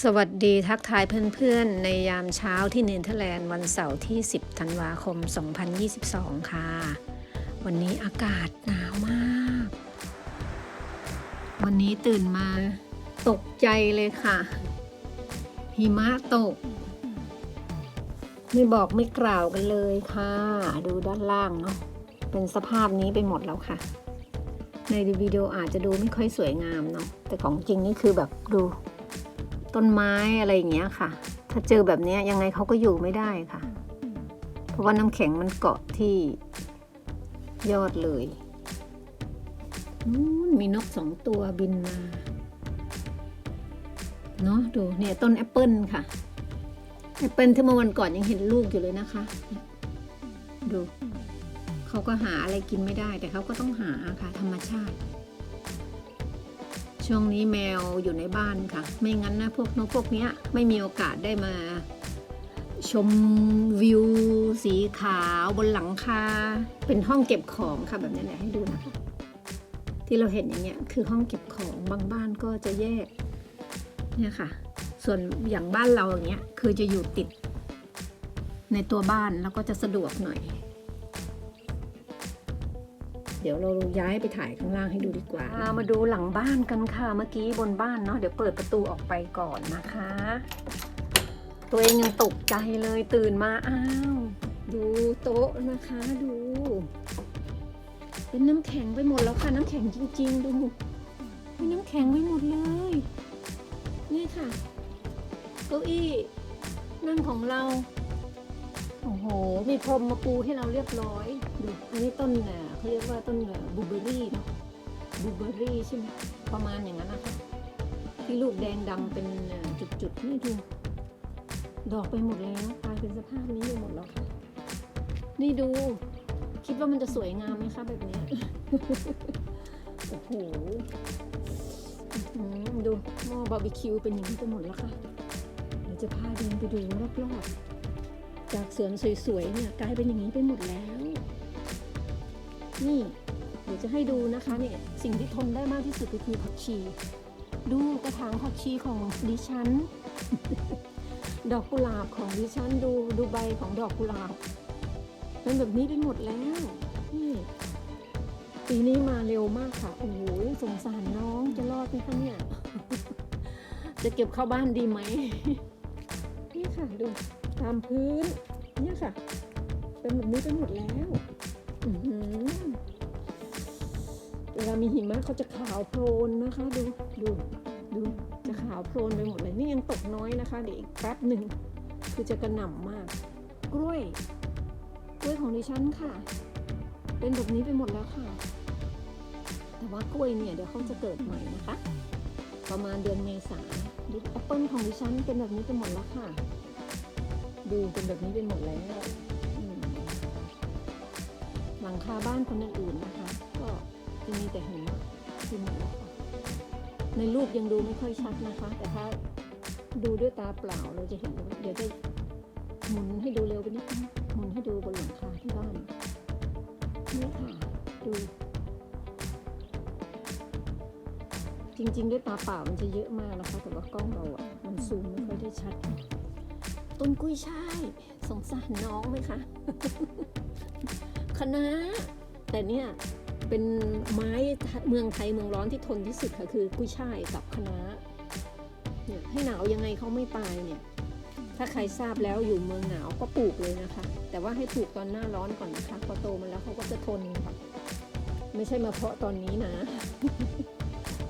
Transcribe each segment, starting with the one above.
สวัสดีทักทายเพื่อนๆ ในยามเช้าที่เนเธอร์แลนด์วันเสาร์ที่ 10 ธันวาคม 2022 ค่ะ วันนี้อากาศหนาวมาก วันนี้ตื่นมาตกใจเลยค่ะ หิมะตก ไม่บอกไม่กล่าวกันเลยค่ะ ดูด้านล่างเนาะเป็นสภาพนี้ไปหมดแล้วค่ะ ในวิดีโออาจจะดูไม่ค่อยสวยงามเนาะแต่ของจริงนี่คือแบบดู ต้นไม้อะไรอย่างเงี้ยค่ะ ถ้าเจอแบบนี้ยยังไงเขาก็อยู่ไม่ได้ค่ะ เพราะว่าน้ำแข็งมันเกาะที่ยอดเลยนู้นมีนกสองตัวบินมาเนาะดูเนี่ยต้นแอปเปิลค่ะแอปเปิลที่เมื่อวันก่อนยังเห็นลูกอยู่เลยนะคะ ดูเขาก็หาอะไรกินไม่ได้ แต่เขาก็ต้องหาค่ะธรรมชาติ ช่วงนี้แมวอยู่ในบ้านค่ะ ไม่งั้นนะพวกนกพวกนี้ไม่มีโอกาสได้มา ชมวิว สีขาวบนหลังคา เป็นห้องเก็บของค่ะแบบนี้แหละให้ดูนะคะ ที่เราเห็นอย่างเงี้ยคือห้องเก็บของบางบ้านก็จะแยกเนี่ยค่ะ ส่วนอย่างบ้านเราอย่างเงี้ยคือจะอยู่ติดในตัวบ้านแล้วก็จะสะดวกหน่อย เดี๋ยวเราย้ายไปถ่ายข้างล่างให้ดูดีกว่า มาดูหลังบ้านกันค่ะ เมื่อกี้บนบ้านเนาะ เดี๋ยวเปิดประตูออกไปก่อนนะคะ ตัวเองยังตกใจเลยตื่นมาอ้าว ดูโต๊ะนะคะดู เป็นน้ำแข็งไปหมดแล้วค่ะ น้ำแข็งจริง ๆ ดูมีน้ำแข็งไปหมดเลย นี่ค่ะ เก้าอี้นั่งของเราโอ้โห มีพรมมาปูให้เราเรียบร้อยดูอันนี้ต้นน่ะ เขาเรียกว่าต้นบูเบอร์รี่เนาะบูเบอร์รี่ใช่ไหมประมาณอย่างนั้นนะคะที่ลูกแดงดำเป็นจุดๆนี่ดูดอกไปหมดแล้วกลายเป็นสภาพนี้ไปหมดแล้วค่ะ นี่ดู คิดว่ามันจะสวยงามไหมคะแบบนี้โอ้โหดูหม้อบาร์บีคิวเป็นอย่างนี้ไปหมดแล้วค่ะเดี๋ยวจะพาเดินไปดูรอบๆจากสวนสวยๆเนี่ยกลายเป็นอย่างนี้ไปหมดแล้ว นี่เดี๋ยวจะให้ดูนะคะเนี่ยสิ่งที่ทนได้มากที่สุดก็คือผักชี ดูกระถางผักชีของดิฉัน ดอกกุหลาบของดิฉันดูดูใบของดอกกุหลาบเป็นแบบนี้ไปหมดแล้วนี่ปีนี้มาเร็วมากค่ะ โอ้โหสงสารน้องจะรอดไหมคะเนี่ย จะเก็บเข้าบ้านดีไหมนี่ค่ะดูตามพื้น เนี่ยค่ะ เป็นแบบนี้ไปหมดแล้ว อือามีหิมะเขาจะขาวโพลนนะคะดูดูดูจะขาวโพลนไปหมดเลยนี่ยังตกน้อยนะคะเดี๋ยวอีกแป๊บหนึ่งคือจะกระหน่ำมาก กล้วย กล้วยของดิฉันค่ะ เป็นแบบนี้ไปหมดแล้วค่ะ แต่ว่ากล้วยเนี่ยเดี๋ยวเขาจะเกิดใหม่นะคะ ประมาณเดือนเมษาดูแอปเปิลของดิฉันเป็นแบบนี้ไปหมดแล้วค่ะ ดูเป็นแบบนี้ไปหมดแล้วหลังคาบ้านคนอื่นๆนะคะ ก็จะมีแต่หิมะที่หมดแล้วค่ะในรูปยังดูไม่ค่อยชัดนะคะ แต่ถ้าดูด้วยตาเปล่าเราจะเห็นเลยเดี๋ยวจะหมุนให้ดูเร็วไปนิดนึงหมุนให้ดูบนหลังคาที่บ้านนี่ค่ะดูจริง ๆ ด้วยตาเปล่ามันจะเยอะมากนะคะ แต่ว่ากล้องเราอะมันซูมไม่ค่อยได้ชัดต้นกุ้ยช่ายสงสารน้องไหมคะคณะแต่เนี่ย เป็นไม้เมืองไทยเมืองร้อนที่ทนที่สุดค่ะคือกุ้ยช่ายกับคณะเนี่ยให้หนาวยังไงเขาไม่ตายเนี่ย ถ้าใครทราบแล้วอยู่เมืองหนาวก็ปลูกเลยนะคะ แต่ว่าให้ปลูกตอนหน้าร้อนก่อนนะคะพอโตมาแล้วเขาก็จะทนค่ะไม่ใช่มาเพาะตอนนี้นะ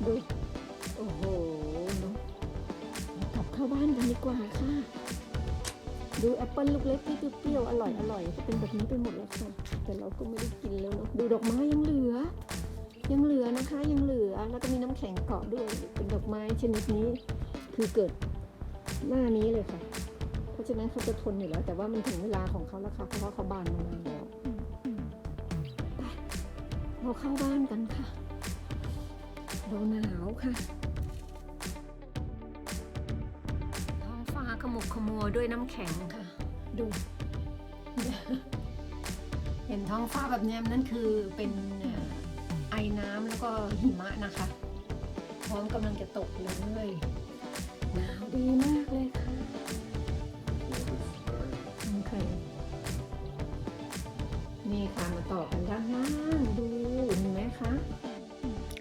ดูโอ้โหเนอะกลับเข้าบ้านกันดีกว่าค่ะ ดูแอปเปิลลูกเล็กที่เปรี้ยวๆอร่อยอร่อยก็เป็นแบบนี้ไปหมดแล้วค่ะ แต่เราก็ไม่ได้กินแล้วเนาะดูดอกไม้ยังเหลือ ยังเหลือนะคะยังเหลือแล้วก็มีน้ำแข็งเกาะด้วยเป็นดอกไม้ชนิดนี้ คือเกิดหน้านี้เลยค่ะ เพราะฉะนั้นเขาจะทนอยู่แล้ว แต่ว่ามันถึงเวลาของเขาแล้วค่ะเพราะว่าเขาบานมานานแล้วไปเราเข้าบ้านกันค่ะเราหนาวค่ะ มุกขมัวด้วยน้ำแข็งค่ะ ดู เห็นท้องฟ้าแบบนี้นั่นคือเป็นไอ้น้ำแล้วก็หิมะนะคะ พร้อมกำลังจะตกเลยหนาวดีมากเลยค่ะโอเคนี่ค่ะมาต่อกันด้านล่างดูเห็นไหมคะ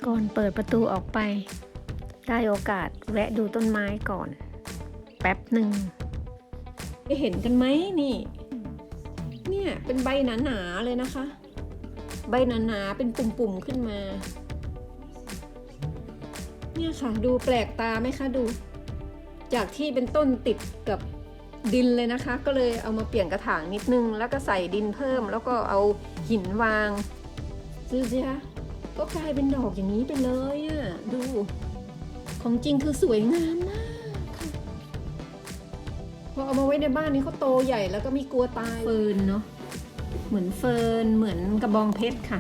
ก่อนเปิดประตูออกไป ได้โอกาสแวะดูต้นไม้ก่อน แป๊บหนึ่งได้เห็นกันไหมนี่ เนี่ยเป็นใบหนาๆเลยนะคะ ใบหนาๆเป็นปุ่มๆขึ้นมา เนี่ยค่ะ ดูแปลกตาไหมคะดู จากที่เป็นต้นติดกับดินเลยนะคะ ก็เลยเอามาเปลี่ยนกระถางนิดนึง แล้วก็ใส่ดินเพิ่ม แล้วก็เอาหินวางดูสิคะก็กลายเป็นดอกอย่างนี้ไปเลยอะ่ะดู ของจริงคือสวยงามมาก เอามาไว้ในบ้านนี้เขาโตใหญ่แล้วก็ไม่กลัวตายเฟิร์นเนาะเหมือนเฟิร์นเหมือนกระบองเพชรค่ะ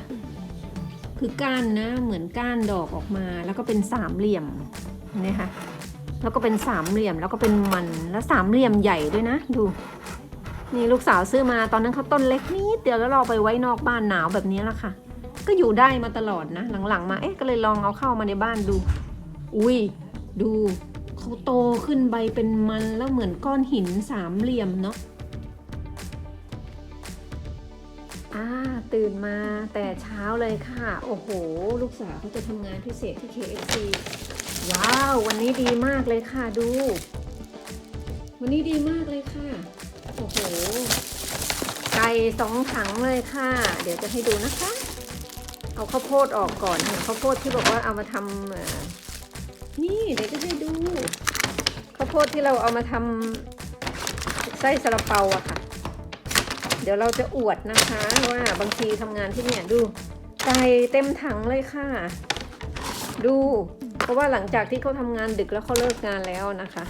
คือก้านนะ เหมือนก้านดอกออกมาแล้วก็เป็นสามเหลี่ยมเนี่ยค่ะแล้วก็เป็นสามเหลี่ยมแล้วก็เป็นมันแล้วสามเหลี่ยมใหญ่ด้วยนะ ดู นี่ลูกสาวซื้อมาตอนนั้นเขาต้นเล็กนิดเดียวแล้วเราไปไว้นอกบ้านหนาวแบบนี้ละค่ะ ก็อยู่ได้มาตลอดนะ หลังๆ มาเอ๊ะก็เลยลองเอาเข้ามาในบ้านดู อุ้ยดู เขาโตขึ้นใบเป็นมันแล้วเหมือนก้อนหินสามเหลี่ยมเนาะอ่าตื่นมาแต่เช้าเลยค่ะ โอ้โห ลูกสาวเขาจะทำงานพิเศษที่ KFC ว้าว วันนี้ดีมากเลยค่ะดู วันนี้ดีมากเลยค่ะ โอ้โห ไก่สองถังเลยค่ะ เดี๋ยวจะให้ดูนะคะ เอาข้าวโพดออกก่อนค่ะข้าวโพดที่บอกว่าเอามาทำ นี่เดี๋ยวจะให้ดูข้าวโพดที่เราเอามาทำไส้ซาลาเปาอะค่ะ เดี๋ยวเราจะอวดนะคะว่าบางทีทำงานที่เนี่ยดูไก่เต็มถังเลยค่ะ ดู เพราะว่าหลังจากที่เขาทำงานดึกแล้วเขาเลิกงานแล้วนะคะ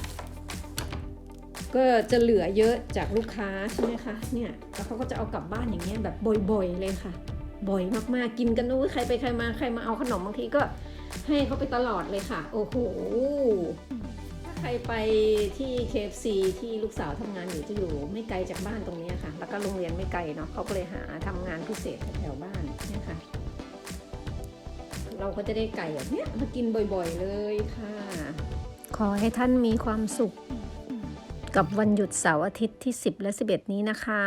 ก็จะเหลือเยอะจากลูกค้าใช่ไหมคะเนี่ยแล้วเขาก็จะเอากลับบ้านอย่างเงี้ยแบบบ่อยๆเลยค่ะ บ่อยมากๆกินกันนู้ใครไปใครมาใครมาเอาขนมบางทีก็ ให้เขาไปตลอดเลยค่ะ โอ้โห ถ้าใครไปที่ KFC ที่ลูกสาวทำงานอยู่จะอยู่ไม่ไกลจากบ้านตรงนี้ค่ะ แล้วก็โรงเรียนไม่ไกลเนาะเขาก็เลยหาทำงานพิเศษแถวบ้านเนี่ยค่ะ เราก็จะได้ไก่แบบเนี้ยมากินบ่อยๆเลยค่ะ ขอให้ท่านมีความสุขกับวันหยุดเสาร์อาทิตย์ที่ 10 และ 11 นี้นะคะ